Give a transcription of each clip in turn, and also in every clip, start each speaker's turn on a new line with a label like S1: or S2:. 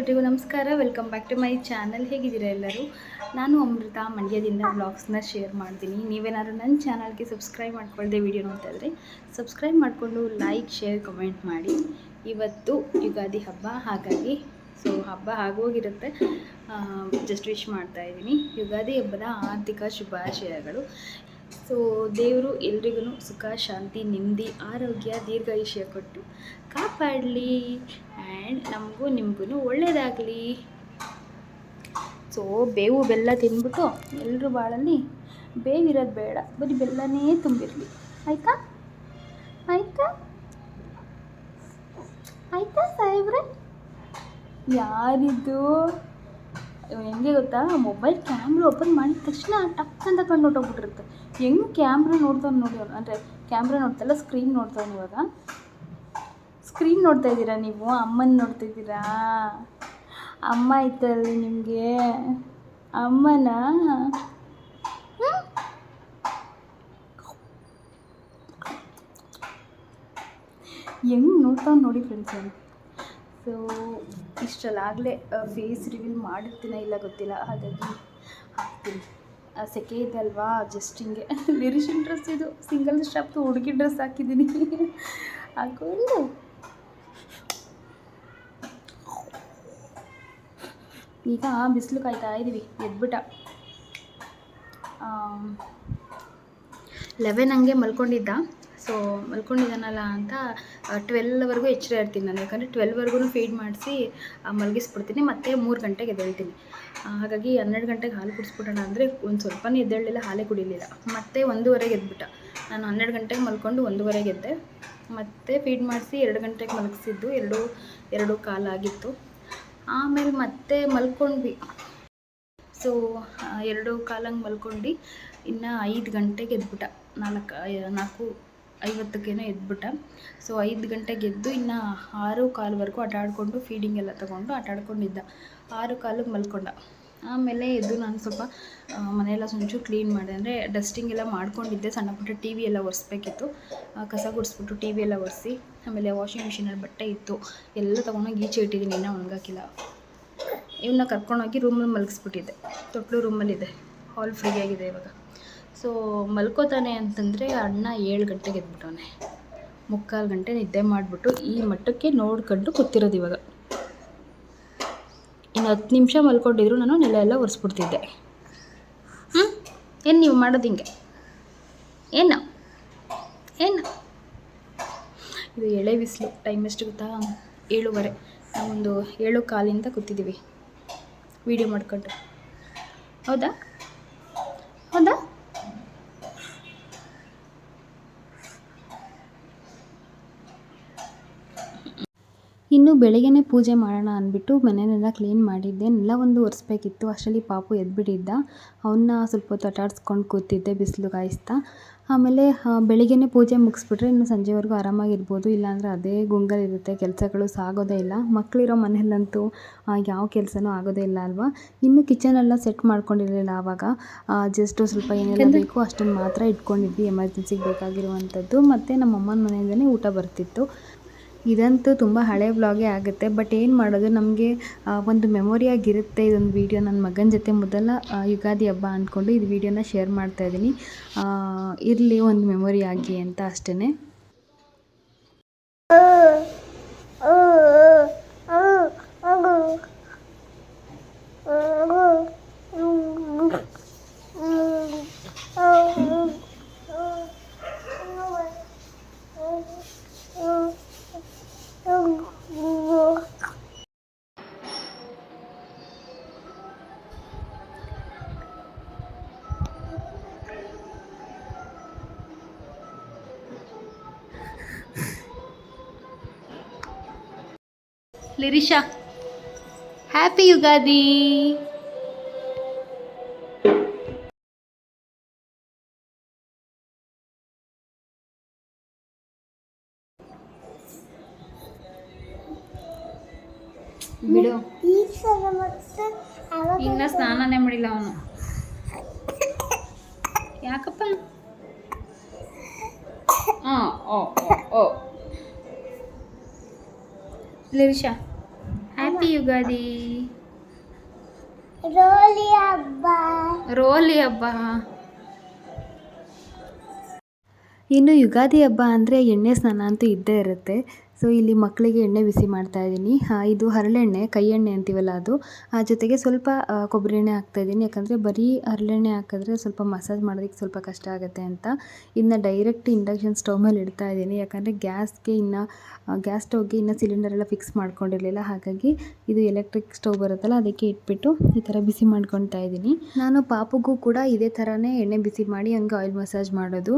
S1: ಎಲ್ರಿಗೂ ನಮಸ್ಕಾರ. Welcome back to my channel ಹೇಗಿದ್ದೀರಾ ಎಲ್ಲರೂ? ನಾನು ಅಮೃತ. ಮಂಡ್ಯದಿಂದ ಬ್ಲಾಗ್ಸ್ನ ಶೇರ್ ಮಾಡ್ತೀನಿ. ನೀವೇನಾದ್ರು ನನ್ನ ಚಾನಲ್ಗೆ ಸಬ್ಸ್ಕ್ರೈಬ್ ಮಾಡ್ಕೊಳ್ಳದೆ ವಿಡಿಯೋ ನೋಡ್ತಾ ಇದ್ರೆ ಸಬ್ಸ್ಕ್ರೈಬ್ ಮಾಡಿಕೊಂಡು ಲೈಕ್ ಶೇರ್ ಕಮೆಂಟ್ ಮಾಡಿ. ಇವತ್ತು ಯುಗಾದಿ ಹಬ್ಬ. ಹಾಗಾಗಿ ಸೊ ಹಬ್ಬ ಆಗೋಗಿರುತ್ತೆ. ಜಸ್ಟ್ ವಿಶ್ ಮಾಡ್ತಾ ಇದ್ದೀನಿ. ಯುಗಾದಿ ಹಬ್ಬದ ಆರ್ಥಿಕ ಶುಭಾಶಯಗಳು. ಸೊ ದೇವರು ಎಲ್ರಿಗೂ ಸುಖ, ಶಾಂತಿ ನೆಮ್ಮದಿ ಆರೋಗ್ಯ ದೀರ್ಘಾಯುಷ್ಯ ಕೊಟ್ಟು ಕಾಪಾಡಲಿ ಆ್ಯಂಡ್ ನಮಗೂ ನಿಮಗೂ ಒಳ್ಳೆಯದಾಗಲಿ ಸೊ ಬೇವು ಬೆಲ್ಲ ತಿಂದ್ಬಿಟ್ಟು ಎಲ್ಲರೂ ಬಾಳಲ್ಲಿ ಬೇವಿರೋದು ಬೇಡ. ಬರೀ ಬೆಲ್ಲನೇ ತುಂಬಿರಲಿ. ಆಯಿತಾ? ಆಯಿತಾ? ಆಯಿತಾ ಸಾಹೇಬ್ರೆ? ಯಾರಿದು? ಹೆಂಗೆ ಗೊತ್ತಾ? ಮೊಬೈಲ್ ಕ್ಯಾಮ್ರಾ ಓಪನ್ ಮಾಡಿದ ತಕ್ಷಣ ಟಕ್ ಅಂತ ಕಣ್ಣು ಹೊಟ್ಟೋಗ್ಬಿಟ್ಟಿರುತ್ತೆ ಹೆಂಗೆ ಕ್ಯಾಮ್ರಾ ನೋಡ್ತಾನೆ ನೋಡಿ ಅವ್ನು ಅಂದರೆ ಕ್ಯಾಮ್ರಾ ನೋಡ್ತಲ್ಲ ಸ್ಕ್ರೀನ್ ನೋಡ್ತಾನೆ ಇವಾಗ? ಸ್ಕ್ರೀನ್ ನೋಡ್ತಾ ಇದ್ದೀರಾ ನೀವು? ಅಮ್ಮನ ನೋಡ್ತಾ ಇದ್ದೀರಾ? ಅಮ್ಮ ಐತಲ್ಲಿ ನಿಮಗೆ. ಅಮ್ಮನ? ಹೆಂಗೆ ನೋಡ್ತಾವ್ ನೋಡಿ ಫ್ರೆಂಡ್ಸ್ ಅವನು ಸೊ ಇಷ್ಟರಲ್ಲಾಗಲೇ ಫೇಸ್ ರಿವೀಲ್ ಮಾಡಿರ್ತೀನ ಇಲ್ಲ ಗೊತ್ತಿಲ್ಲ. ಹಾಗಾಗಿ ಹಾಕ್ತೀನಿ. ಸೆಕೆ ಇದೆ ಅಲ್ವಾ? ಜಸ್ಟ್ ಹಿಂಗೆ. ಲಿರಿಷನ್ ಡ್ರೆಸ್ ಇದು. ಸಿಂಗಲ್ ಸ್ಟಾಪ್ದು ಹುಡುಗಿ ಡ್ರೆಸ್ ಹಾಕಿದ್ದೀನಿ. ಹಾಕೊಂಡು. ಈಗ ಬಿಸಿಲು ಕಾಯ್ತಾ ಇದ್ದೀವಿ ಎದ್ಬಿಟ್ಟ. ಲೆವೆನ್ ಹಂಗೆ ಮಲ್ಕೊಂಡಿದ್ದ. ಸೊ ಮಲ್ಕೊಂಡಿದ್ದಾನಲ್ಲ ಅಂತ ಟ್ವೆಲ್ವರೆಗೂ ಎಚ್ಚರ ಇರ್ತೀನಿ ನಾನು. ಯಾಕಂದರೆ ಟ್ವೆಲ್ವರೆಗೂ ಫೀಡ್ ಮಾಡಿಸಿ ಮಲಗಿಸ್ಬಿಡ್ತೀನಿ. ಮತ್ತೆ ಮೂರು ಗಂಟೆಗೆ ಎದ್ದೇಳ್ತೀನಿ. ಹಾಗಾಗಿ ಹನ್ನೆರಡು ಗಂಟೆಗೆ ಹಾಲು ಕುಡಿಸ್ಬಿಡೋಣ ಅಂದರೆ ಒಂದು ಸ್ವಲ್ಪನೇ ಎದ್ದೇಳಲಿಲ್ಲ, ಹಾಲೇ ಕುಡಿಲಿಲ್ಲ. ಮತ್ತೆ ಒಂದೂವರೆಗೆ ಎದ್ಬಿಟ್ಟ. ನಾನು ಹನ್ನೆರಡು ಗಂಟೆಗೆ ಮಲ್ಕೊಂಡು ಒಂದೂವರೆಗೆ ಎದ್ದೆ. ಮತ್ತೆ ಫೀಡ್ ಮಾಡಿಸಿ ಎರಡು ಗಂಟೆಗೆ ಮಲಗಿಸಿದ್ದು, ಎರಡು ಎರಡು ಕಾಲಾಗಿತ್ತು ಆಮೇಲೆ ಮತ್ತೆ ಮಲ್ಕೊಂಡ್ವಿ. ಸೊ ಎರಡು ಕಾಲಂಗೆ ಮಲ್ಕೊಂಡು, ಇನ್ನು ಐದು ಗಂಟೆಗೆ ಎದ್ಬಿಟ್ಟ. ನಾಲ್ಕು ನಾಲ್ಕು ಐವತ್ತಕ್ಕೇನೋ ಎದ್ಬಿಟ್ಟ. ಸೊ ಐದು ಗಂಟೆಗೆ ಎದ್ದು ಇನ್ನು ಆರು ಕಾಲ್ವರೆಗೂ ಆಟ ಆಡಿಕೊಂಡು ಫೀಡಿಂಗ್ ಎಲ್ಲ ತೊಗೊಂಡು ಆಟ ಆರು ಕಾಲಿಗೆ ಮಲ್ಕೊಂಡ. ಆಮೇಲೆ ಎದ್ದು ನಾನು ಸ್ವಲ್ಪ ಮನೆಯೆಲ್ಲ ಒಂಚೂರು ಕ್ಲೀನ್ ಮಾಡಿದೆ. ಅಂದರೆ ಡಸ್ಟಿಂಗ್ ಎಲ್ಲ ಮಾಡ್ಕೊಂಡಿದ್ದೆ. ಸಣ್ಣ ಪುಟ್ಟ ಟಿ ವಿ ಎಲ್ಲ ಒರೆಸ್ಬೇಕಿತ್ತು. ಕಸ ಗುಡಿಸ್ಬಿಟ್ಟು ಟಿ ವಿ ಎಲ್ಲ ಒರೆಸಿ, ಆಮೇಲೆ ವಾಷಿಂಗ್ ಮಿಷಿನಲ್ಲಿ ಬಟ್ಟೆ ಇತ್ತು. ಎಲ್ಲ ತೊಗೊಂಡೋಗಿ ಈಚೆ ಇಟ್ಟಿದ್ದೀನಿ. ಇನ್ನೂ ಒಣಗಾಕಿಲ್ಲ. ಇವನ್ನ ಕರ್ಕೊಂಡೋಗಿ ರೂಮಲ್ಲಿ ಮಲಗಿಸ್ಬಿಟ್ಟಿದ್ದೆ. ತೊಟ್ಲು ರೂಮಲ್ಲಿದೆ ಹಾಲ್ ಫ್ರೀ ಆಗಿದೆ ಇವಾಗ. ಸೊ ಮಲ್ಕೋತಾನೆ ಅಂತಂದರೆ ಅಣ್ಣ ಏಳು ಗಂಟೆಗೆ ಎದ್ಬಿಟ್ಟವನೆ. ಮುಕ್ಕಾಲು ಗಂಟೆ ನಿದ್ದೆ ಮಾಡಿಬಿಟ್ಟು ಈ ಮಟ್ಟಕ್ಕೆ ನೋಡ್ಕೊಂಡು ಕೂತಿರೋದು ಇವಾಗ. ಇನ್ನು ಹತ್ತು ನಿಮಿಷ ಮಲ್ಕೊಂಡಿದ್ರು ನಾನು ನೆಲ ಎಲ್ಲ ಒರೆಸ್ಬಿಡ್ತಿದ್ದೆ. ಹ್ಞೂ ಏನು ನೀವು ಮಾಡೋದು ಹಿಂಗೆ? ಏನು? ಏನು? ಇದು ಎಳೆ ಬಿಸಿಲು. ಟೈಮ್ ಎಷ್ಟು ಗೊತ್ತಾ? ಏಳುವರೆ. ನಾವೊಂದು ಏಳು ಕಾಲಿಂದ ಕೂತಿದ್ದೀವಿ. ವಿಡಿಯೋ ಮಾಡ್ಕೊಂಡು. ಹೌದಾ? ಹೌದಾ? ಇನ್ನು ಬೆಳಗ್ಗೆನೇ ಪೂಜೆ ಮಾಡೋಣ ಅಂದ್ಬಿಟ್ಟು ಮನೆಯನ್ನೆಲ್ಲ ಕ್ಲೀನ್ ಮಾಡಿದ್ದೆ. ನೆಲ ಒಂದು ಒರೆಸ್ಬೇಕಿತ್ತು. ಅಷ್ಟರಲ್ಲಿ ಪಾಪು ಎದ್ಬಿಟ್ಟಿದ್ದ. ಅವನ್ನ ಸ್ವಲ್ಪ ಹೊತ್ತು ಆಟಾಡಿಸ್ಕೊಂಡು ಕೂತಿದ್ದೆ ಬಿಸಿಲು ಕಾಯಿಸ್ತಾ. ಆಮೇಲೆ ಬೆಳಗ್ಗೆನೇ ಪೂಜೆ ಮುಗಿಸ್ಬಿಟ್ರೆ ಇನ್ನು ಸಂಜೆವರೆಗೂ ಆರಾಮಾಗಿರ್ಬೋದು. ಇಲ್ಲಾಂದರೆ ಅದೇ ಗುಂಗಲಿರುತ್ತೆ ಕೆಲಸಗಳು ಸಾಗೋದೇ ಇಲ್ಲ. ಮಕ್ಕಳಿರೋ ಮನೆಯಲ್ಲಂತೂ ಯಾವ ಕೆಲಸನೂ ಆಗೋದೇ ಇಲ್ಲ ಅಲ್ವಾ? ಇನ್ನು ಕಿಚನೆಲ್ಲ ಸೆಟ್ ಮಾಡ್ಕೊಂಡಿರಲಿಲ್ಲ ಆವಾಗ. ಜಸ್ಟು ಸ್ವಲ್ಪ ಏನೆಲ್ಲ ಬೇಕು ಅಷ್ಟನ್ನು ಮಾತ್ರ ಇಟ್ಕೊಂಡಿದ್ವಿ. ಎಮರ್ಜೆನ್ಸಿಗೆ ಬೇಕಾಗಿರುವಂಥದ್ದು. ಮತ್ತು ನಮ್ಮ ಅಮ್ಮನ ಮನೆಯಿಂದಲೇ ಊಟ ಬರ್ತಿತ್ತು. ಇದಂತೂ ತುಂಬ ಹಳೆ ವ್ಲಾಗೇ ಆಗುತ್ತೆ. ಬಟ್ ಏನು ಮಾಡೋದು, ನಮಗೆ ಒಂದು ಮೆಮೊರಿ ಆಗಿರುತ್ತೆ ಇದೊಂದು ವೀಡಿಯೋ ನನ್ನ ಮಗನ ಜೊತೆ ಮೊದಲ ಯುಗಾದಿ ಹಬ್ಬ ಅಂದ್ಕೊಂಡು ಇದು ವೀಡಿಯೋನ ಶೇರ್ ಮಾಡ್ತಾ ಇದ್ದೀನಿ. ಇರಲಿ ಒಂದು ಮೆಮೊರಿ ಆಗಿ ಅಂತ ಅಷ್ಟೇ ಲಿರಿಷಾ ಹ್ಯಾಪಿ ಯುಗಾದಿ ಬಿಡು ಇನ್ನ ಸ್ನಾನನೇ ಮಾಡಿಲ್ಲ ಅವನು ಯಾಕಪ್ಪ ಹಾಂ ಓ ಓ ಓ ಲಿರಿಷಾ ಹ್ಯಾಪಿ ಯುಗಾದಿ?
S2: ರೋಲಿ ಹಬ್ಬ.
S1: ರೋಲಿ ಹಬ್ಬ. ಇನ್ನು ಯುಗಾದಿ ಹಬ್ಬ ಅಂದರೆ ಎಣ್ಣೆ ಸ್ನಾನ ಅಂತೂ ಇದ್ದೇ ಇರುತ್ತೆ. ಸೊ ಇಲ್ಲಿ ಮಕ್ಕಳಿಗೆ ಎಣ್ಣೆ ಬಿಸಿ ಮಾಡ್ತಾ ಇದ್ದೀನಿ. ಇದು ಹರಳೆಣ್ಣೆ, ಕೈ ಎಣ್ಣೆ ಅಂತೀವಲ್ಲ ಅದು. ಆ, ಜೊತೆಗೆ ಸ್ವಲ್ಪ ಕೊಬ್ಬರಿ ಎಣ್ಣೆ ಹಾಕ್ತಾ ಇದ್ದೀನಿ. ಯಾಕಂದರೆ ಬರೀ ಹರಳೆಣ್ಣೆ ಹಾಕಿದ್ರೆ ಸ್ವಲ್ಪ ಮಸಾಜ್ ಮಾಡೋದಕ್ಕೆ ಸ್ವಲ್ಪ ಕಷ್ಟ ಆಗುತ್ತೆ ಅಂತ. ಇನ್ನು ಡೈರೆಕ್ಟ್ ಇಂಡಕ್ಷನ್ ಸ್ಟವ್ ಮೇಲೆ ಇಡ್ತಾ ಇದ್ದೀನಿ. ಯಾಕಂದರೆ ಗ್ಯಾಸ್ಗೆ ಇನ್ನು ಗ್ಯಾಸ್ ಸ್ಟೌವ್ಗೆ ಇನ್ನು ಸಿಲಿಂಡರ್ ಎಲ್ಲ ಫಿಕ್ಸ್ ಮಾಡ್ಕೊಂಡಿರಲಿಲ್ಲ. ಹಾಗಾಗಿ ಇದು ಎಲೆಕ್ಟ್ರಿಕ್ ಸ್ಟವ್ ಬರುತ್ತಲ್ಲ, ಅದಕ್ಕೆ ಇಟ್ಬಿಟ್ಟು ಈ ಥರ ಬಿಸಿ ಮಾಡ್ಕೊತಾ ಇದ್ದೀನಿ. ನಾನು ಪಾಪಗೂ ಕೂಡ ಇದೇ ಥರನೇ ಎಣ್ಣೆ ಬಿಸಿ ಮಾಡಿ ಹಂಗೆ ಆಯಿಲ್ ಮಸಾಜ್ ಮಾಡೋದು.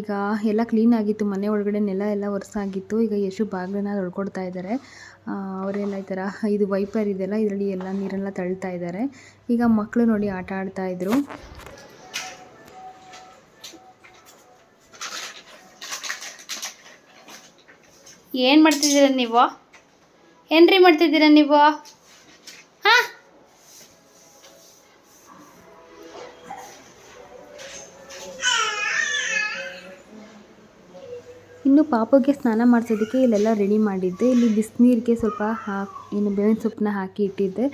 S1: ಈಗ ಎಲ್ಲ ಕ್ಲೀನ್ ಆಗಿತ್ತು. ಮನೆ ಒಳಗಡೆ ನೆಲ ಎಲ್ಲ ಒರೆಸಾಗಿತ್ತು. ಈಗ ಯಶು ಬಾಗಿಲನ್ನ ತೊಳ್ಕೊಳ್ತಾ ಇದ್ದಾರೆ. ಅವರೆಲ್ಲ ಈ ಥರ ಇದು ವೈಪರ್ ಇದೆಲ್ಲ, ಇದರಲ್ಲಿ ಎಲ್ಲ ನೀರೆಲ್ಲ ತಳ್ತಾ ಇದ್ದಾರೆ. ಈಗ ಮಕ್ಕಳು ನೋಡಿ ಆಟ ಆಡ್ತಾ ಇದ್ರು. ಏನು ಮಾಡ್ತಿದ್ದೀರ ನೀವು? ಏನ್ರಿ ಮಾಡ್ತಿದ್ದೀರ ನೀವು? ಇನ್ನು ಪಾಪುಗೆ ಸ್ನಾನ ಮಾಡಿಸೋದಕ್ಕೆ ಇಲ್ಲೆಲ್ಲ ರೆಡಿ ಮಾಡಿದ್ದೆ. ಇಲ್ಲಿ ಬಿಸಿನೀರಿಗೆ ಸ್ವಲ್ಪ ಹಾಕಿ ಏನು ಬೇವಿನ ಸೊಪ್ಪನ್ನ ಹಾಕಿ ಇಟ್ಟಿದ್ದೆ.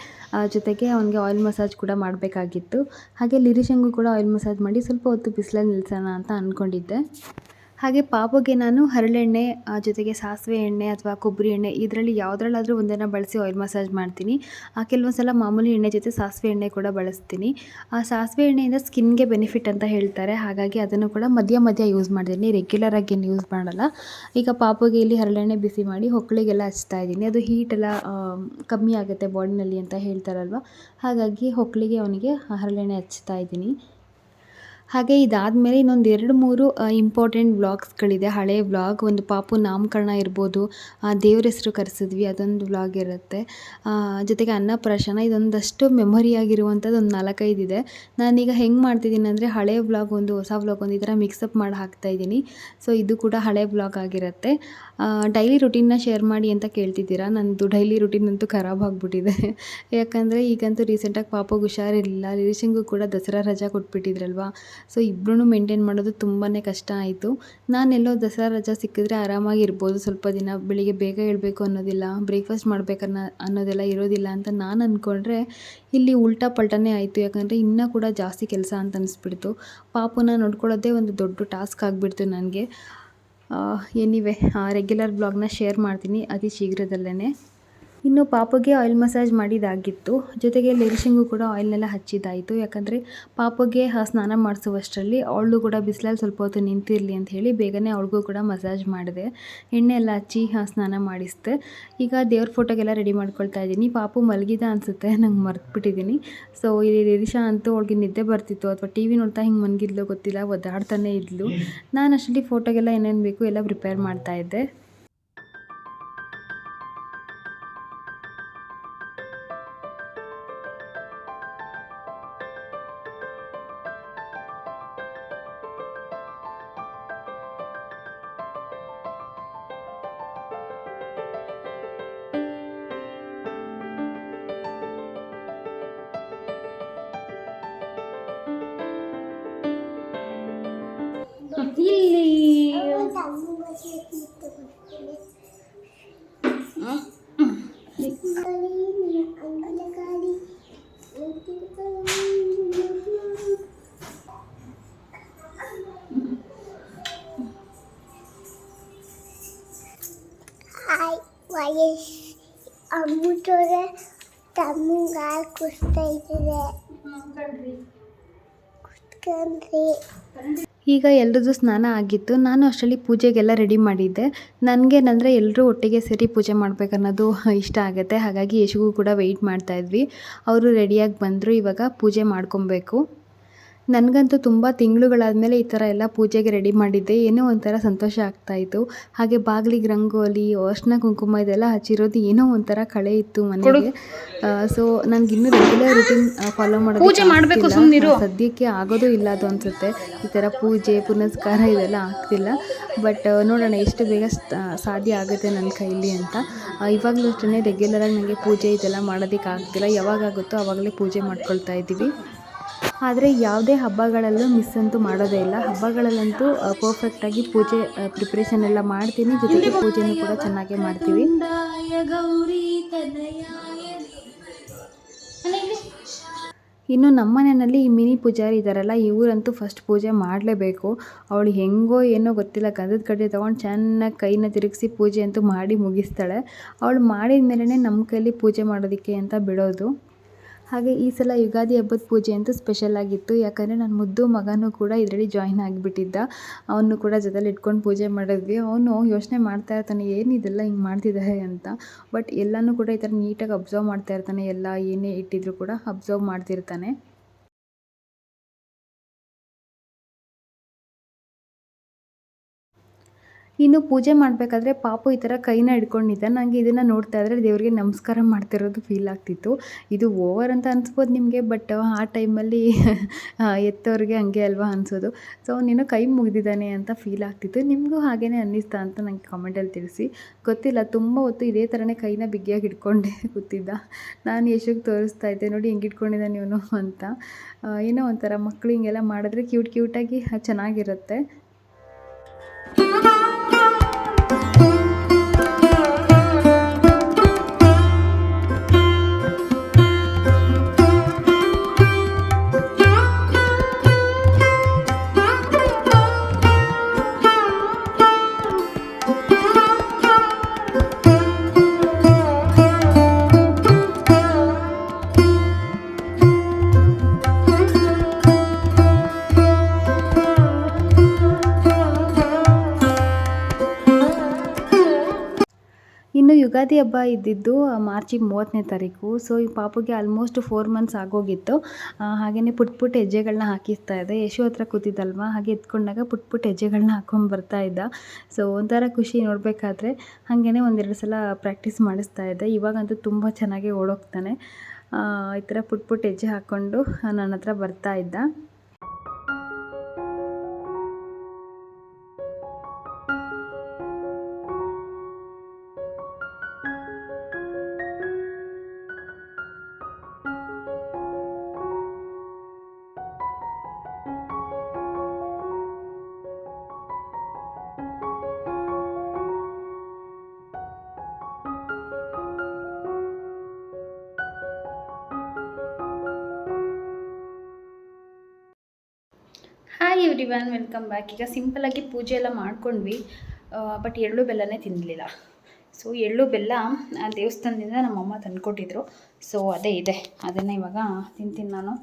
S1: ಜೊತೆಗೆ ಅವನಿಗೆ ಆಯಿಲ್ ಮಸಾಜ್ ಕೂಡ ಮಾಡಬೇಕಾಗಿತ್ತು. ಹಾಗೆ ಲಿರಿಶಂಗು ಕೂಡ ಆಯಿಲ್ ಮಸಾಜ್ ಮಾಡಿ ಸ್ವಲ್ಪ ಹೊತ್ತು ಬಿಸಿಲಲ್ಲಿ ನಿಲ್ಸೋಣ ಅಂತ ಅಂದ್ಕೊಂಡಿದ್ದೆ ಹಾಗೆ ಪಾಪುಗೆ ನಾನು ಹರಳೆಣ್ಣೆ ಜೊತೆಗೆ ಸಾಸಿವೆ ಎಣ್ಣೆ ಅಥವಾ ಕೊಬ್ಬರಿ ಎಣ್ಣೆ ಇದರಲ್ಲಿ ಯಾವುದ್ರಲ್ಲಾದರೂ ಒಂದನ್ನು ಬಳಸಿ ಆಯಿಲ್ ಮಸಾಜ್ ಮಾಡ್ತೀನಿ. ಆ, ಕೆಲವೊಂದು ಸಲ ಮಾಮೂಲಿ ಎಣ್ಣೆ ಜೊತೆ ಸಾಸಿವೆ ಎಣ್ಣೆ ಕೂಡ ಬಳಸ್ತೀನಿ. ಆ ಸಾಸಿವೆ ಎಣ್ಣೆಯಿಂದ ಸ್ಕಿನ್ಗೆ ಬೆನಿಫಿಟ್ ಅಂತ ಹೇಳ್ತಾರೆ. ಹಾಗಾಗಿ ಅದನ್ನು ಕೂಡ ಮಧ್ಯ ಮಧ್ಯ ಯೂಸ್ ಮಾಡ್ತೀನಿ. ರೆಗ್ಯುಲರ್ ಆಗಿ ಏನು ಯೂಸ್ ಮಾಡಲ್ಲ. ಈಗ ಪಾಪುಗೆ ಇಲ್ಲಿ ಹರಳೆಣ್ಣೆ ಬಿಸಿ ಮಾಡಿ ಹೊಕ್ಕಳಿಗೆಲ್ಲ ಹಚ್ತಾ ಇದ್ದೀನಿ. ಅದು ಹೀಟ್ ಎಲ್ಲ ಕಮ್ಮಿ ಆಗುತ್ತೆ ಬಾಡಿನಲ್ಲಿ ಅಂತ ಹೇಳ್ತಾರಲ್ವ? ಹಾಗಾಗಿ ಹೊಕ್ಕಳಿಗೆ ಅವನಿಗೆ ಹರಳೆಣ್ಣೆ ಹಚ್ತಾ ಇದ್ದೀನಿ. ಹಾಗೆ ಇದಾದಮೇಲೆ ಇನ್ನೊಂದು ಎರಡು ಮೂರು ಇಂಪಾರ್ಟೆಂಟ್ ವ್ಲಾಗ್ಸ್ಗಳಿದೆ ಹಳೆ ವ್ಲಾಗ್ ಒಂದು ಪಾಪು ನಾಮಕರಣ ಇರ್ಬೋದು ದೇವ್ರ ಹೆಸರು ಕರೆಸಿದ್ವಿ, ಅದೊಂದು ವ್ಲಾಗ್ ಇರುತ್ತೆ. ಜೊತೆಗೆ ಅನ್ನಪ್ರಾಶನ ಇದೊಂದಷ್ಟು ಮೆಮೊರಿ ಆಗಿರುವಂಥದ್ದು ಒಂದು ನಾಲ್ಕೈದು ಇದೆ. ನಾನೀಗ ಹೆಂಗೆ ಮಾಡ್ತಿದ್ದೀನಿ ಅಂದರೆ, ಹಳೆ ವ್ಲಾಗ್ ಒಂದು, ಹೊಸ ವ್ಲಾಗ್ ಒಂದು ಈ ಥರ ಮಿಕ್ಸಪ್ ಮಾಡಿ ಹಾಕ್ತಾ ಇದ್ದೀನಿ. ಸೊ ಇದು ಕೂಡ ಹಳೆ ವ್ಲಾಗ್ ಆಗಿರುತ್ತೆ. ಡೈಲಿ ರುಟೀನ್ನ ಶೇರ್ ಮಾಡಿ ಅಂತ ಕೇಳ್ತಿದ್ದೀರಾ? ನನ್ನದು ಡೈಲಿ ರುಟೀನ್ ಅಂತೂ ಖರಾಬ್ ಆಗಿಬಿಟ್ಟಿದೆ. ಯಾಕಂದರೆ ಈಗಂತೂ ರೀಸೆಂಟಾಗಿ ಪಾಪಗೆ ಹುಷಾರಿರಲಿಲ್ಲ. ರಿಲೀಸಿಂಗು ಕೂಡ ದಸರಾ ರಜಾ ಕೊಟ್ಬಿಟ್ಟಿದ್ರಲ್ವಾ? ಸೊ ಇಬ್ಬರೂ ಮೇಂಟೈನ್ ಮಾಡೋದು ತುಂಬಾ ಕಷ್ಟ ಆಯಿತು. ನಾನೆಲ್ಲೋ ದಸರಾ ರಜಾ ಸಿಕ್ಕಿದ್ರೆ ಆರಾಮಾಗಿ ಇರ್ಬೋದು. ಸ್ವಲ್ಪ ದಿನ ಬೆಳಿಗ್ಗೆ ಬೇಗ ಏಳಬೇಕು ಅನ್ನೋದಿಲ್ಲ ಬ್ರೇಕ್ಫಾಸ್ಟ್ ಮಾಡಬೇಕನ್ನ, ಅನ್ನೋದೆಲ್ಲ ಇರೋದಿಲ್ಲ ಅಂತ ನಾನು ಅಂದ್ಕೊಂಡ್ರೆ ಇಲ್ಲಿ ಉಲ್ಟಾ ಪಲ್ಟಾನೇ ಆಯಿತು. ಯಾಕಂದರೆ ಇನ್ನೂ ಕೂಡ ಜಾಸ್ತಿ ಕೆಲಸ ಅಂತ ಅನಿಸ್ಬಿಡ್ತು. ಪಾಪನ ನೋಡ್ಕೊಳ್ಳೋದೇ ಒಂದು ದೊಡ್ಡ ಟಾಸ್ಕ್ ಆಗಿಬಿಡ್ತು ನನಗೆ. ಎನಿವೆ ರೆಗ್ಯುಲರ್ ಬ್ಲಾಗ್ನ ಶೇರ್ ಮಾಡ್ತೀನಿ ಅತಿ ಶೀಘ್ರದಲ್ಲೇ ಇನ್ನು ಪಾಪುಗೆ ಆಯಿಲ್ ಮಸಾಜ್ ಮಾಡಿದಾಗಿತ್ತು. ಜೊತೆಗೆ ಲಿರಿಶಿಂಗು ಕೂಡ ಆಯಿಲ್ನೆಲ್ಲ ಹಚ್ಚಿದ್ದಾಯಿತು. ಯಾಕಂದರೆ ಪಾಪುಗೆ ಸ್ನಾನ ಮಾಡಿಸುವಷ್ಟರಲ್ಲಿ ಅವಳು ಕೂಡ ಬಿಸಿಲಲ್ಲಿ ಸ್ವಲ್ಪ ಹೊತ್ತು ನಿಂತಿರಲಿ ಅಂತ ಹೇಳಿ ಬೇಗನೆ ಅವಳಿಗೂ ಕೂಡ ಮಸಾಜ್ ಮಾಡಿದೆ. ಎಣ್ಣೆ ಎಲ್ಲ ಹಚ್ಚಿ ಸ್ನಾನ ಮಾಡಿಸಿದೆ. ಈಗ ದೇವ್ರ ಫೋಟೋಗೆಲ್ಲ ರೆಡಿ ಮಾಡ್ಕೊಳ್ತಾ ಇದ್ದೀನಿ. ಪಾಪು ಮಲಗಿದ ಅನಿಸುತ್ತೆ, ನಂಗೆ ಮರ್ತ್ಬಿಟ್ಟಿದ್ದೀನಿ. ಸೊ ಇಲ್ಲಿ ಲಿರಿಷಾ ಅಂತೂ ಅವಳಿಗೆ ನಿದ್ದೆ ಬರ್ತಿತ್ತು. ಅಥವಾ ಟಿ ವಿ ನೋಡ್ತಾ ಹಿಂಗೆ ಮನಗಿದ್ಲೋ ಗೊತ್ತಿಲ್ಲ, ಒದ್ದಾಡ್ತಾನೆ ಇದ್ಲು. ನಾನು ಅಷ್ಟರಲ್ಲಿ ಫೋಟೋಗೆಲ್ಲ ಏನೇನು ಬೇಕು ಎಲ್ಲ ಪ್ರಿಪೇರ್ ಮಾಡ್ತಾ ಇದ್ದೆ. ಈಗ ಎಲ್ರದ್ದು ಸ್ನಾನ ಆಗಿತ್ತು. ನಾನು ಅಷ್ಟರಲ್ಲಿ ಪೂಜೆಗೆಲ್ಲ ರೆಡಿ ಮಾಡಿದ್ದೆ. ನನಗೇನಂದರೆ ಎಲ್ಲರೂ ಒಟ್ಟಿಗೆ ಸೇರಿ ಪೂಜೆ ಮಾಡಬೇಕನ್ನೋದು ಇಷ್ಟ ಆಗುತ್ತೆ. ಹಾಗಾಗಿ ಯಶುಗೂ ಕೂಡ ವೆಯ್ಟ್ ಮಾಡ್ತಾಯಿದ್ವಿ ಅವರು ರೆಡಿಯಾಗಿ ಬಂದರು. ಇವಾಗ ಪೂಜೆ ಮಾಡ್ಕೊಬೇಕು. ನನಗಂತೂ ತುಂಬ ತಿಂಗಳುಗಳಾದಮೇಲೆ ಈ ಥರ ಎಲ್ಲ ಪೂಜೆಗೆ ರೆಡಿ ಮಾಡಿದ್ದೆ. ಏನೋ ಒಂಥರ ಸಂತೋಷ ಆಗ್ತಾಯಿತ್ತು ಹಾಗೆ ಬಾಗಿಲಿಗೆ ರಂಗೋಲಿ ಅರ್ಶಿನ ಕುಂಕುಮ ಇದೆಲ್ಲ ಹಚ್ಚಿರೋದು ಏನೋ ಒಂಥರ ಕಳೆ ಇತ್ತು ಮನೆಗೆ. ಸೊ ನನಗೆ ಇನ್ನೂ ರೆಗ್ಯುಲರ್ ರೂಟೀನ್ ಫಾಲೋ ಮಾಡೋದು
S3: ಪೂಜೆ ಮಾಡ್ಬೇಕು, ಸುಮ್ನಿರು.
S1: ಸದ್ಯಕ್ಕೆ ಆಗೋದು ಇಲ್ಲ ಅದು ಅನಿಸುತ್ತೆ. ಈ ಥರ ಪೂಜೆ ಪುನಸ್ಕಾರ ಇದೆಲ್ಲ ಆಗ್ತಿಲ್ಲ. ಬಟ್ ನೋಡೋಣ ಎಷ್ಟು ಬೇಗ ಸಾಧ್ಯ ಆಗುತ್ತೆ ನನ್ನ ಕೈಲಿ ಅಂತ. ಇವಾಗಲೂ ಅಷ್ಟೇ ರೆಗ್ಯುಲರಾಗಿ ನನಗೆ ಪೂಜೆ ಇದೆಲ್ಲ ಮಾಡೋದಕ್ಕೆ ಆಗ್ತಿಲ್ಲ. ಯಾವಾಗ ಆಗುತ್ತೋ ಆವಾಗಲೇ ಪೂಜೆ ಮಾಡ್ಕೊಳ್ತಾ ಇದ್ದೀವಿ. ಆದರೆ ಯಾವುದೇ ಹಬ್ಬಗಳಲ್ಲೂ ಮಿಸ್ ಅಂತೂ ಮಾಡೋದೇ ಇಲ್ಲ. ಹಬ್ಬಗಳಲ್ಲಂತೂ ಪರ್ಫೆಕ್ಟಾಗಿ ಪೂಜೆ ಪ್ರಿಪ್ರೇಷನ್ ಎಲ್ಲ ಮಾಡ್ತೀನಿ. ಜೊತೆಗೆ ಪೂಜೆನೂ ಕೂಡ ಚೆನ್ನಾಗೇ ಮಾಡ್ತೀವಿ. ಇನ್ನು ನಮ್ಮ ಮನೆಯಲ್ಲಿ ಈ ಮಿನಿ ಪೂಜಾರಿ ಇದ್ದಾರಲ್ಲ ಇವರಂತೂ ಫಸ್ಟ್ ಪೂಜೆ ಮಾಡಲೇಬೇಕು. ಅವಳು ಹೆಂಗೋ ಏನೋ ಗೊತ್ತಿಲ್ಲ, ಗಂಧದ ಕಡ್ಡಿ ತೊಗೊಂಡು ಚೆನ್ನಾಗಿ ಕೈನ ತಿರುಗಿಸಿ ಪೂಜೆ ಅಂತೂ ಮಾಡಿ ಮುಗಿಸ್ತಾಳೆ. ಅವಳು ಮಾಡಿದ ಮೇಲೇ ನಮ್ಮ ಕೈಯಲ್ಲಿ ಪೂಜೆ ಮಾಡೋದಕ್ಕೆ ಅಂತ ಬಿಡೋದು. ಹಾಗೆ ಈ ಸಲ ಯುಗಾದಿ ಹಬ್ಬದ ಪೂಜೆ ಅಂತೂ ಸ್ಪೆಷಲ್ ಆಗಿತ್ತು. ಯಾಕಂದರೆ ನನ್ನ ಮುದ್ದು ಮಗನೂ ಕೂಡ ಇದರಲ್ಲಿ ಜಾಯ್ನ್ ಆಗಿಬಿಟ್ಟಿದ್ದ. ಅವನು ಕೂಡ ಜೊತೆಲಿ ಇಟ್ಕೊಂಡು ಪೂಜೆ ಮಾಡಿದ್ವಿ. ಅವನು ಯೋಚನೆ ಮಾಡ್ತಾ ಇರ್ತಾನೆ ಇದೆಲ್ಲ ಹಿಂಗೆ ಮಾಡ್ತಿದ್ದಾರೆ ಅಂತ? ಬಟ್ ಎಲ್ಲನೂ ಕೂಡ ಈ ಥರ ನೀಟಾಗಿ ಅಬ್ಸರ್ವ್ ಮಾಡ್ತಾ ಇರ್ತಾನೆ. ಎಲ್ಲ ಏನೇ ಇಟ್ಟಿದ್ರು ಕೂಡ ಅಬ್ಸರ್ವ್ ಮಾಡ್ತಿರ್ತಾನೆ. ಇನ್ನು ಪೂಜೆ ಮಾಡಬೇಕಾದ್ರೆ ಪಾಪು ಈ ಥರ ಕೈನ ಹಿಡ್ಕೊಂಡಿದ್ದ ನನಗೆ ಇದನ್ನು ನೋಡ್ತಾ ಇದ್ರೆ ದೇವರಿಗೆ ನಮಸ್ಕಾರ ಮಾಡ್ತಿರೋದು ಫೀಲ್ ಆಗ್ತಿತ್ತು. ಇದು ಓವರ್ ಅಂತ ಅನ್ಸ್ಬೋದು ನಿಮಗೆ ಬಟ್ ಆ ಟೈಮಲ್ಲಿ ಎತ್ತವ್ರಿಗೆ ಹಂಗೆ ಅಲ್ವಾ ಅನಿಸೋದು. ಸೊ ನೀನು ಕೈ ಮುಗಿದಿದ್ದಾನೆ ಅಂತ ಫೀಲ್ ಆಗ್ತಿತ್ತು. ನಿಮಗೂ ಹಾಗೇ ಅನ್ನಿಸ್ತಾ ಅಂತ ನನಗೆ ಕಾಮೆಂಟಲ್ಲಿ ತಿಳಿಸಿ. ಗೊತ್ತಿಲ್ಲ, ತುಂಬ ಹೊತ್ತು ಇದೇ ಥರನೇ ಕೈನ ಬಿಗಿಯಾಗಿ ಇಟ್ಕೊಂಡೆ ಕೂತಿದ್ದ. ನಾನು ಯಶಕ್ಕೆ ತೋರಿಸ್ತಾ ಇದ್ದೆ, ನೋಡಿ ಹೆಂಗೆ ಇಟ್ಕೊಂಡಿದ್ದಾನೆ ಇವನು ಅಂತ. ಏನೋ ಒಂಥರ ಮಕ್ಕಳು ಹಿಂಗೆಲ್ಲ ಮಾಡಿದ್ರೆ ಕ್ಯೂಟ್ ಕ್ಯೂಟಾಗಿ ಚೆನ್ನಾಗಿರುತ್ತೆ. はあ! ಯುಗಾದಿ ಹಬ್ಬ ಇದ್ದಿದ್ದು ಮಾರ್ಚಿಗೆ ಮೂವತ್ತನೇ ತಾರೀಕು. ಸೊ ಈ ಪಾಪುಗೆ ಆಲ್ಮೋಸ್ಟ್ ಫೋರ್ ಮಂತ್ಸ್ ಆಗೋಗಿತ್ತು. ಹಾಗೆಯೇ ಪುಟ್ ಪುಟ್ಟ ಹೆಜ್ಜೆಗಳನ್ನ ಹಾಕಿಸ್ತಾ ಇದೆ. ಯಶು ಹತ್ರ ಕೂತಿದ್ದಲ್ವ? ಹಾಗೆ ಎತ್ಕೊಂಡಾಗ ಪುಟ್ ಪುಟ್ಟ ಹೆಜ್ಜೆಗಳನ್ನ ಹಾಕೊಂಡು ಬರ್ತಾ ಇದ್ದ. ಸೊ ಒಂಥರ ಖುಷಿ ನೋಡಬೇಕಾದ್ರೆ ಹಾಗೆಯೇ ಒಂದೆರಡು ಸಲ ಪ್ರಾಕ್ಟೀಸ್ ಮಾಡಿಸ್ತಾ ಇದ್ದೆ. ಇವಾಗಂತೂ ತುಂಬ ಚೆನ್ನಾಗಿ ಓಡೋಗ್ತಾನೆ. ಈ ಥರ ಪುಟ್ ಪುಟ್ಟ ಹೆಜ್ಜೆ ಹಾಕ್ಕೊಂಡು ನನ್ನ ಹತ್ರ ಬರ್ತಾ ಇದ್ದ. Hi every one welcome back ಈಗ ಸಿಂಪಲಾಗಿ ಪೂಜೆ ಎಲ್ಲ ಮಾಡ್ಕೊಂಡ್ವಿ ಬಟ್ ಎಳ್ಳು ಬೆಲ್ಲನೇ ತಿನ್ನಲಿಲ್ಲ ಸೊ ಎಳ್ಳು ಬೆಲ್ಲ ದೇವಸ್ಥಾನದಿಂದ ನಮ್ಮಮ್ಮ ತಂದುಕೊಟ್ಟಿದ್ರು. ಸೊ ಅದೇ ಇದೆ. ಅದನ್ನು ಇವಾಗ ತಿಂತೀನಿ ನಾನು.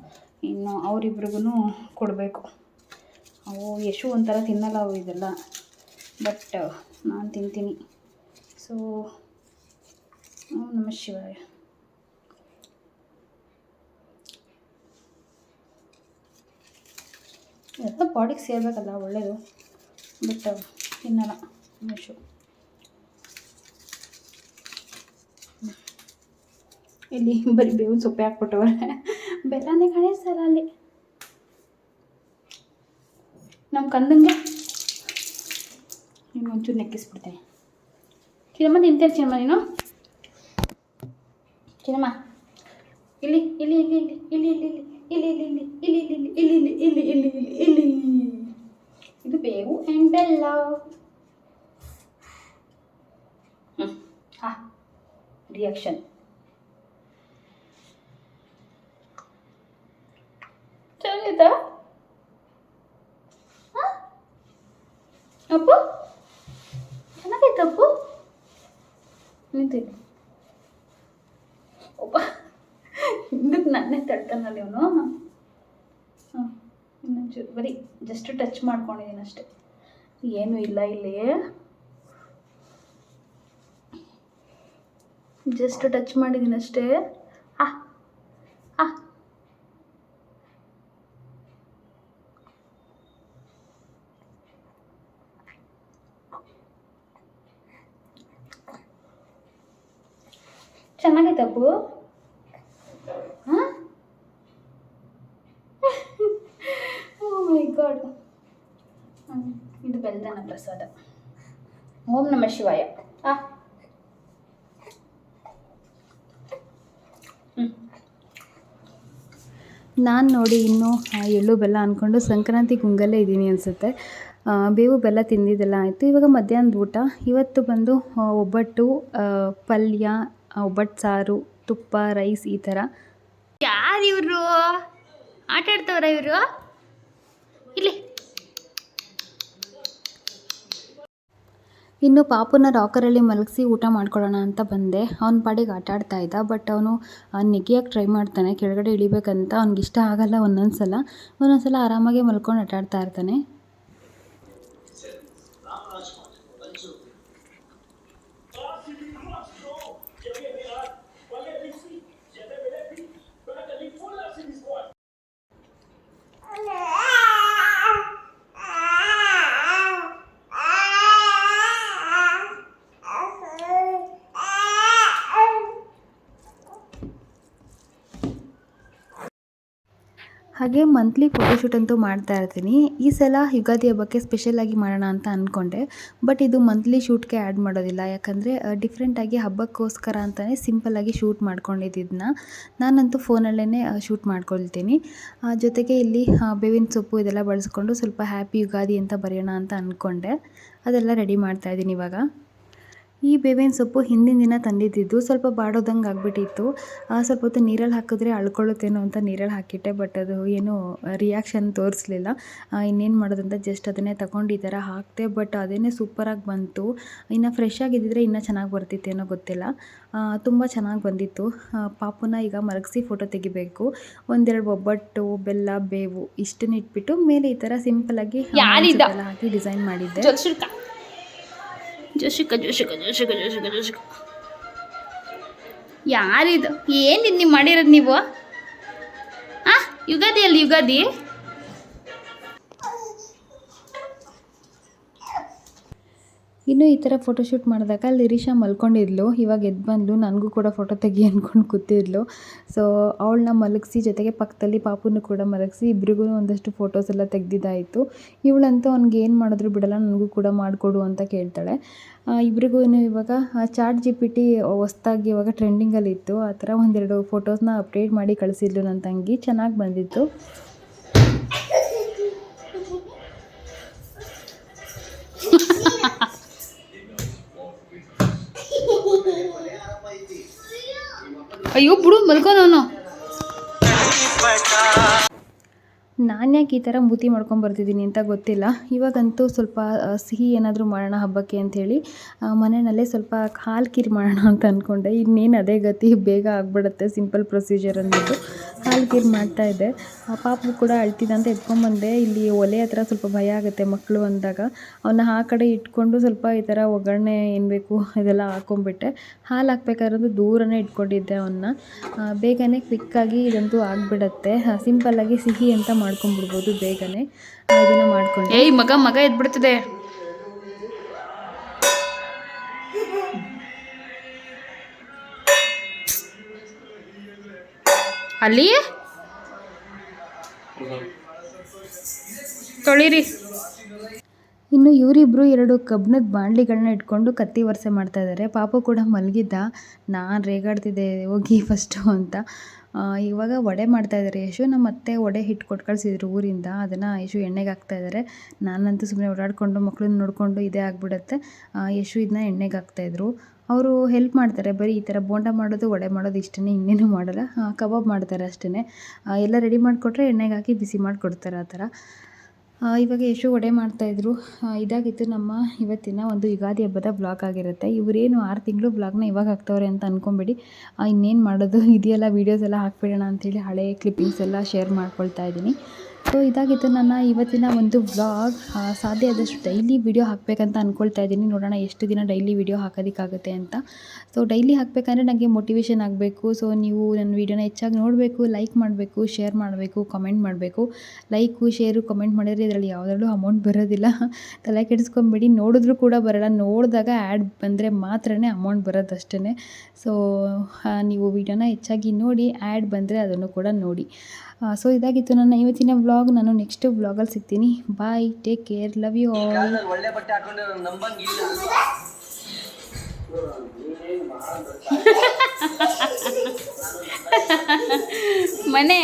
S1: ಇನ್ನು ಅವರಿಬ್ರಿಗೂ ಕೊಡಬೇಕು. ಅವು ಯಶು ಒಂಥರ ತಿನ್ನಲ್ಲ ಅವು ಇದೆಲ್ಲ. ಬಟ್ ನಾನು ತಿಂತೀನಿ. ಸೊ ನಮಃ ಶಿವಾಯ. ಎಲ್ಲ ಬಾಡಿಗೆ ಸೇರಬೇಕಲ್ಲ ಒಳ್ಳೆಯದು ಬಟ್ ತಿನ್ನಲ್ಲ ಯಶು ಇಲ್ಲಿ ಬರೀ ಬೇವಿನ ಸೊಪ್ಪೆ ಹಾಕ್ಬಿಟ್ಟವ್ರೆ. ಬೆಲ್ಲನೇ ಕಾಣಿಸ್ತಲ್ಲ ಅಲ್ಲಿ. ನಮ್ಮ ಕಂದಂಗೆ ನೀನು ಒಂಚೂರು ನೆಕ್ಕಿಸ್ಬಿಡ್ತೀನಿ. ಚಿನ್ನಮ್ಮ ತಿಂತೇನೆ ಚಿನ್ನಮ್ಮ ನೀನು? ಚಿನ್ನಮ್ಮ ಇಲ್ಲಿ ಇಲ್ಲಿ ಇಲ್ಲಿ ಇಲ್ಲಿ ಇಲ್ಲಿ ಇಲ್ಲಿ ಇಲ್ಲಿ. ಇಲ್ಲಿ ಇಲ್ಲಿ ಇಲ್ಲಿ ಇಲ್ಲಿ ಇಲ್ಲಿ ಇಲ್ಲಿ ಇಲ್ಲಿ ಇಲ್ಲಿ ಇಲ್ಲಿ ಇದು ಬೇವು ಆ್ಯಂಡ್ ಬೆಲ್ಲ ಹ್ಞೂ ಹಾ ರಿಯಾಕ್ಷನ್ ಚೆನ್ನಾಗಿತ್ತಾ ಹಾಂ ಅಪ್ಪು ಚೆನ್ನಾಗೈತೆ ಅಪ್ಪು ನಿಂತಿಲ್ಲ ಒಬ್ಬ ಹಿಂದಕ್ಕೆ ನನ್ನೇ ತಡ್ತಾನಲ್ಲ ಇವನು. ಹಾಂ, ಇನ್ನೊಂಚೂರು, ಬರೀ ಜಸ್ಟ್ ಟಚ್ ಮಾಡ್ಕೊಂಡಿದ್ದೀನಿ ಅಷ್ಟೇ. ಏನೂ ಇಲ್ಲ ಇಲ್ಲಿ. ಜಸ್ಟ್ ಟಚ್ ಮಾಡಿದ್ದೀನಿ ಅಷ್ಟೇ. ಆ ಆ ಚೆನ್ನಾಗೈತೆ ಅಪ್ಪು ಹಾಂ ಓ ಮೈ ಗಾಡ್. ಇದು ಪ್ರಸಾದ. ಓಂ ನಮ ಶಿವಾಯ. ಆ. ನಾನು ನೋಡಿ ಇನ್ನೂ ಎಳ್ಳು ಬೆಲ್ಲ ಅಂದ್ಕೊಂಡು ಸಂಕ್ರಾಂತಿ ಗುಂಗಲ್ಲೇ ಇದ್ದೀನಿ ಅನಿಸುತ್ತೆ. ಬೇವು ಬೆಲ್ಲ ತಿಂದಿದ್ದೆಲ್ಲ ಆಯಿತು. ಇವಾಗ ಮಧ್ಯಾಹ್ನದ ಊಟ. ಇವತ್ತು ಬಂದು ಒಬ್ಬಟ್ಟು ಪಲ್ಯ ಒಬ್ಬಟ್ಟು ಸಾರು ತುಪ್ಪ ರೈಸ್ ಈ ಥರ. ಯಾರು ಇವರು? ಆಟಾಡ್ತವ್ರ ಇವರು? ಇಲ್ಲಿ. ಇನ್ನು ಪಾಪುನ ರಾಕರಲ್ಲಿ ಮಲಗಿಸಿ ಊಟ ಮಾಡ್ಕೊಳ್ಳೋಣ ಅಂತ ಬಂದೆ. ಅವ್ನ ಪಾಡಿಗೆ ಆಟ ಆಡ್ತಾ ಇದ್ದ, ಬಟ್ ಅವನು ನೆಗೆಯೋಕ್ಕೆ ಟ್ರೈ ಮಾಡ್ತಾನೆ. ಕೆಳಗಡೆ ಇಳಿಬೇಕಂತ ಅವ್ನಿಗೆ ಇಷ್ಟ ಆಗಲ್ಲ ಒಂದೊಂದು ಸಲ ಒಂದೊಂದು ಸಲ ಆರಾಮಾಗೆ ಮಲ್ಕೊಂಡು ಆಟ ಆಡ್ತಾ ಇರ್ತಾನೆ. ಹಾಗೆ ಮಂತ್ಲಿ ಫೋಟೋಶೂಟ್ ಅಂತೂ ಮಾಡ್ತಾ ಇರ್ತೀನಿ. ಈ ಸಲ ಯುಗಾದಿ ಹಬ್ಬಕ್ಕೆ ಸ್ಪೆಷಲಾಗಿ ಮಾಡೋಣ ಅಂತ ಅಂದ್ಕೊಂಡೆ ಬಟ್ ಇದು ಮಂತ್ಲಿ ಶೂಟ್ಗೆ ಆ್ಯಡ್ ಮಾಡೋದಿಲ್ಲ. ಯಾಕಂದರೆ ಡಿಫ್ರೆಂಟಾಗಿ ಹಬ್ಬಕ್ಕೋಸ್ಕರ ಅಂತಲೇ ಸಿಂಪಲ್ಲಾಗಿ ಶೂಟ್ ಮಾಡ್ಕೊಂಡಿದ್ದನ್ನ ನಾನಂತೂ ಫೋನಲ್ಲೇ ಶೂಟ್ ಮಾಡ್ಕೊಳ್ತೀನಿ. ಜೊತೆಗೆ ಇಲ್ಲಿ ಬೇವಿನ ಸೊಪ್ಪು ಇದೆಲ್ಲ ಬಳಸ್ಕೊಂಡು ಸ್ವಲ್ಪ ಹ್ಯಾಪಿ ಯುಗಾದಿ ಅಂತ ಬರೆಯೋಣ ಅಂತ ಅಂದ್ಕೊಂಡೆ ಅದೆಲ್ಲ ರೆಡಿ ಮಾಡ್ತಾ ಇದ್ದೀನಿ ಇವಾಗ. ಈ ಬೇವಿನ ಸೊಪ್ಪು ಹಿಂದಿನ ದಿನ ತಂದಿದ್ದಿದ್ದು ಸ್ವಲ್ಪ ಬಾಡೋದಂಗೆ ಆಗಿಬಿಟ್ಟಿತ್ತು. ಸ್ವಲ್ಪ ಹೊತ್ತು ನೀರಲ್ಲಿ ಹಾಕಿದ್ರೆ ಅಳ್ಕೊಳ್ಳುತ್ತೇನೋ ಅಂತ ನೀರಲ್ಲಿ ಹಾಕಿಟ್ಟೆ ಬಟ್ ಅದು ಏನು ರಿಯಾಕ್ಷನ್ ತೋರಿಸ್ಲಿಲ್ಲ. ಇನ್ನೇನು ಮಾಡೋದಂತ ಜಸ್ಟ್ ಅದನ್ನೇ ತಗೊಂಡು ಈ ಥರ ಹಾಕಿದೆ ಬಟ್ ಅದೇನೇ ಸೂಪರಾಗಿ ಬಂತು. ಇನ್ನು ಫ್ರೆಶ್ ಆಗಿದ್ದಿದ್ರೆ ಇನ್ನೂ ಚೆನ್ನಾಗಿ ಬರ್ತಿತ್ತೇನೋ ಗೊತ್ತಿಲ್ಲ. ತುಂಬ ಚೆನ್ನಾಗಿ ಬಂದಿತ್ತು. ಪಾಪುನ ಈಗ ಮರಗಿಸಿ ಫೋಟೋ ತೆಗಿಬೇಕು. ಒಂದೆರಡು ಒಬ್ಬಟ್ಟು ಬೆಲ್ಲ ಬೇವು ಇಷ್ಟನ್ನು ಇಟ್ಬಿಟ್ಟು ಮೇಲೆ ಈ ಥರ ಸಿಂಪಲ್
S3: ಆಗಿ
S1: ಹಾಕಿ ಡಿಸೈನ್ ಮಾಡಿದ್ದೆ.
S3: ಜೋಶಿಕ ಜೋಶಿಕ ಜೋಶಿಕ ಜೋಶಿಕ ಜೋಶಿಕ. ಯಾರಿದು? ಏನಿದ್ ನೀವು ಮಾಡಿರೋದು ನೀವು? ಆ ಯುಗಾದಿ ಅಲ್ಲಿ ಯುಗಾದಿ?
S1: ಇನ್ನು ಈ ಥರ ಫೋಟೋಶೂಟ್ ಮಾಡಿದಾಗ ಅಲ್ಲಿ ರಿಷಾ ಮಲ್ಕೊಂಡಿದ್ಲು, ಇವಾಗ ಎದ್ದು ಬಂದ್ಲು, ನನಗೂ ಕೂಡ ಫೋಟೋ ತೆಗಿ ಅಂದ್ಕೊಂಡು ಕೂತಿದ್ಲು. ಸೊ ಅವಳನ್ನ ಮಲಗಿಸಿ ಜೊತೆಗೆ ಪಕ್ಕದಲ್ಲಿ ಪಾಪುನೂ ಕೂಡ ಮಲಗಿಸಿ ಇಬ್ರಿಗೂ ಒಂದಷ್ಟು ಫೋಟೋಸ್ ಎಲ್ಲ ತೆಗ್ದಿದ್ದಾಯಿತು. ಇವಳಂತೂ ಅವ್ನಿಗೆ ಏನು ಮಾಡಿದ್ರು ಬಿಡಲ್ಲ, ನನಗೂ ಕೂಡ ಮಾಡಿಕೊಡು ಅಂತ ಕೇಳ್ತಾಳೆ. ಇಬ್ರಿಗೂ ಇವಾಗ ಚಾಟ್ ಜಿ ಪಿ ಟಿ ಹೊಸ್ದಾಗಿ ಇವಾಗ ಟ್ರೆಂಡಿಂಗಲ್ಲಿತ್ತು ಆ ಥರ ಒಂದೆರಡು ಫೋಟೋಸ್ನ ಅಪ್ಡೇಟ್ ಮಾಡಿ ಕಳಿಸಿದ್ಲು ನನ್ನ ತಂಗಿ. ಚೆನ್ನಾಗಿ ಬಂದಿತ್ತು.
S3: ಅಯ್ಯೋ ಬಿಡು ಮಲ್ಕೋನವನು
S1: ನಾನು ಯಾಕೆ ಈ ಥರ ಮೂತಿ ಮಾಡ್ಕೊಂಡು ಬರ್ತಿದ್ದೀನಿ ಅಂತ ಗೊತ್ತಿಲ್ಲ. ಇವಾಗಂತೂ ಸ್ವಲ್ಪ ಸಿಹಿ ಏನಾದರೂ ಮಾಡೋಣ ಹಬ್ಬಕ್ಕೆ ಅಂಥೇಳಿ ಮನೆಯಲ್ಲೇ ಸ್ವಲ್ಪ ಹಾಲು ಕಿರಿ ಮಾಡೋಣ ಅಂತ ಅಂದ್ಕೊಂಡೆ ಇನ್ನೇನು ಅದೇ ಗತಿ, ಬೇಗ ಆಗಿಬಿಡುತ್ತೆ ಸಿಂಪಲ್ ಪ್ರೊಸೀಜರ್ ಅಂದ್ಬಿಟ್ಟು ಹಾಲು ಮಾಡ್ತಾ ಮಾಡ್ತಾಯಿದ್ದೆ ಪಾಪು ಕೂಡ ಅಳ್ತಿದ್ದ ಅಂತ ಎತ್ಕೊಂಬಂದೆ. ಇಲ್ಲಿ ಒಲೆ ಹತ್ರ ಸ್ವಲ್ಪ ಭಯ ಆಗುತ್ತೆ ಮಕ್ಕಳು ಅಂದಾಗ. ಅವನ್ನ ಆ ಕಡೆ ಇಟ್ಕೊಂಡು ಸ್ವಲ್ಪ ಈ ಥರ ಒಗ್ಗರಣೆ ಏನು ಬೇಕು ಇದೆಲ್ಲ ಹಾಕೊಂಡ್ಬಿಟ್ಟೆ. ಹಾಲು ಹಾಕ್ಬೇಕಾದ್ರೂ ದೂರನೇ ಇಟ್ಕೊಂಡಿದ್ದೆ ಅವನ್ನ ಬೇಗನೆ ಕ್ವಿಕ್ಕಾಗಿ ಇದಂತೂ ಆಗಿಬಿಡತ್ತೆ. ಸಿಂಪಲ್ಲಾಗಿ ಸಿಹಿ ಅಂತ ಮಾಡ್ಕೊಂಬಿಡ್ಬೋದು ಬೇಗನೆ. ಇದನ್ನು ಮಾಡ್ಕೊಂಡು
S3: ಏಯ್ ಮಗ ಮಗ ಎದ್ಬಿಡ್ತದೆ. ಅಲ್ಲಿ? ತೊಳಿರಿ.
S1: ಇನ್ನು ಇವರಿಬ್ಬರು ಎರಡು ಕಬ್ಬಿಣದ ಬಾಂಡ್ಲಿಗಳನ್ನ ಇಟ್ಕೊಂಡು ಕತ್ತಿ ವರ್ಸೆ ಮಾಡ್ತಾ ಇದ್ದಾರೆ ಪಾಪು ಕೂಡ ಮಲಗಿದ್ದ. ನಾನು ರೇಗಾಡ್ತಿದ್ದೆ ಹೋಗಿ ಫಸ್ಟು ಅಂತ. ಇವಾಗ ವಡೆ ಮಾಡ್ತಾ ಇದ್ದಾರೆ. ಯಶು ನಮ್ಮ ಅತ್ತೆ ವಡೆ ಹಿಟ್ಟು ಕೊಟ್ಟು ಕಳಿಸಿದ್ರು ಊರಿಂದ. ಅದನ್ನು ಯಶು ಎಣ್ಣೆಗೆ ಹಾಕ್ತಾ ಇದ್ದಾರೆ ನಾನಂತೂ ಸುಮ್ಮನೆ ಓಡಾಡಿಕೊಂಡು ಮಕ್ಕಳನ್ನ ನೋಡಿಕೊಂಡು ಇದೇ ಆಗಿಬಿಡುತ್ತೆ. ಯಶು ಇದನ್ನ ಎಣ್ಣೆಗೆ ಹಾಕ್ತಾಯಿದ್ರು ಅವರು ಹೆಲ್ಪ್ ಮಾಡ್ತಾರೆ. ಬರೀ ಈ ಥರ ಬೋಂಡ ಮಾಡೋದು, ವಡೆ ಮಾಡೋದು ಇಷ್ಟೇ ಇನ್ನೇನು ಮಾಡಲ್ಲ. ಕಬಾಬ್ ಮಾಡ್ತಾರೆ ಅಷ್ಟೇ ಎಲ್ಲ ರೆಡಿ ಮಾಡಿಕೊಟ್ರೆ ಎಣ್ಣೆಗೆ ಹಾಕಿ ಬಿಸಿ ಮಾಡಿಕೊಡ್ತಾರೆ ಆ ಥರ ಇವಾಗ ಎಷ್ಟು ಒಡೆ ಮಾಡ್ತಾಯಿದ್ರು ಇದಾಗಿತ್ತು ನಮ್ಮ ಇವತ್ತಿನ ಒಂದು ಯುಗಾದಿ ಹಬ್ಬದ ಬ್ಲಾಗ್ ಆಗಿರುತ್ತೆ. ಇವರೇನು ಆರು ತಿಂಗಳು ಬ್ಲಾಗ್ನ ಇವಾಗ ಹಾಕ್ತವ್ರೆ ಅಂತ ಅಂದ್ಕೊಂಬೇಡಿ ಇನ್ನೇನು ಮಾಡೋದು? ಇದೆಯಲ್ಲ ವೀಡಿಯೋಸ್ ಎಲ್ಲ ಹಾಕ್ಬಿಡೋಣ ಅಂಥೇಳಿ ಹಳೆ ಕ್ಲಿಪ್ಪಿಂಗ್ಸ್ ಎಲ್ಲ ಶೇರ್ ಮಾಡ್ಕೊಳ್ತಾ ಇದ್ದೀನಿ. ಸೊ ಇದಾಗಿತ್ತು ನನ್ನ ಇವತ್ತಿನ ಒಂದು ವ್ಲಾಗ್ ಸಾಧ್ಯ ಆದಷ್ಟು ಡೈಲಿ ವಿಡಿಯೋ ಹಾಕಬೇಕಂತ ಅಂದ್ಕೊಳ್ತಾ ಇದ್ದೀನಿ. ನೋಡೋಣ ಎಷ್ಟು ದಿನ ಡೈಲಿ ವಿಡಿಯೋ ಹಾಕೋದಕ್ಕಾಗುತ್ತೆ ಅಂತ. ಸೊ ಡೈಲಿ ಹಾಕಬೇಕಂದ್ರೆ ನನಗೆ ಮೋಟಿವೇಶನ್ ಆಗಬೇಕು. ಸೊ ನೀವು ನನ್ನ ವೀಡಿಯೋನ ಹೆಚ್ಚಾಗಿ ನೋಡಬೇಕು ಲೈಕ್ ಮಾಡಬೇಕು ಶೇರ್ ಮಾಡಬೇಕು ಕಮೆಂಟ್ ಮಾಡಬೇಕು. ಲೈಕು ಶೇರು ಕಮೆಂಟ್ ಮಾಡಿದರೆ ಇದರಲ್ಲಿ ಯಾವುದರಲ್ಲೂ ಅಮೌಂಟ್ ಬರೋದಿಲ್ಲ. ತಲೆ ಕೆಡಿಸ್ಕೊಂಬಿಡಿ. ನೋಡಿದ್ರೂ ಕೂಡ ಬರೋಲ್ಲ. ನೋಡಿದಾಗ ಆ್ಯಡ್ ಬಂದರೆ ಮಾತ್ರನೇ ಅಮೌಂಟ್ ಬರೋದಷ್ಟೇ ಸೊ ನೀವು ವೀಡಿಯೋನ ಹೆಚ್ಚಾಗಿ ನೋಡಿ ಆ್ಯಡ್ ಬಂದರೆ ಅದನ್ನು ಕೂಡ ನೋಡಿ. ಸೊ ಇದಾಗಿತ್ತು ನನ್ನ ಇವತ್ತಿನ ವ್ಲಾಗ್ ನಾನು ನೆಕ್ಸ್ಟ್ ವ್ಲಾಗಲ್ಲಿ ಸಿಗ್ತೀನಿ. Bye take care love you all
S4: ಒಳ್ಳೆ ಬಟ್ಟೆ ಹಾಕೊಂಡ್ರೆ ನಂಬಂಗಿಲ್ಲ
S3: ಮನೆ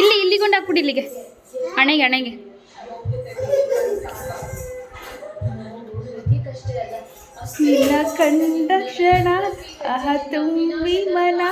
S3: ಇಲ್ಲಿ ಇಲ್ಲಿ ಕೊಂಡು ಹಾಕ್ಬಿಡಿ ಇಲ್ಲಿಗೆ. ಹಣೆಗೆ ಹಣೆಗೆ.
S1: ನಿನ್ನ ಕಂಡ ಕ್ಷಣ ಅಹ ತುಂಬಿ ಮನ.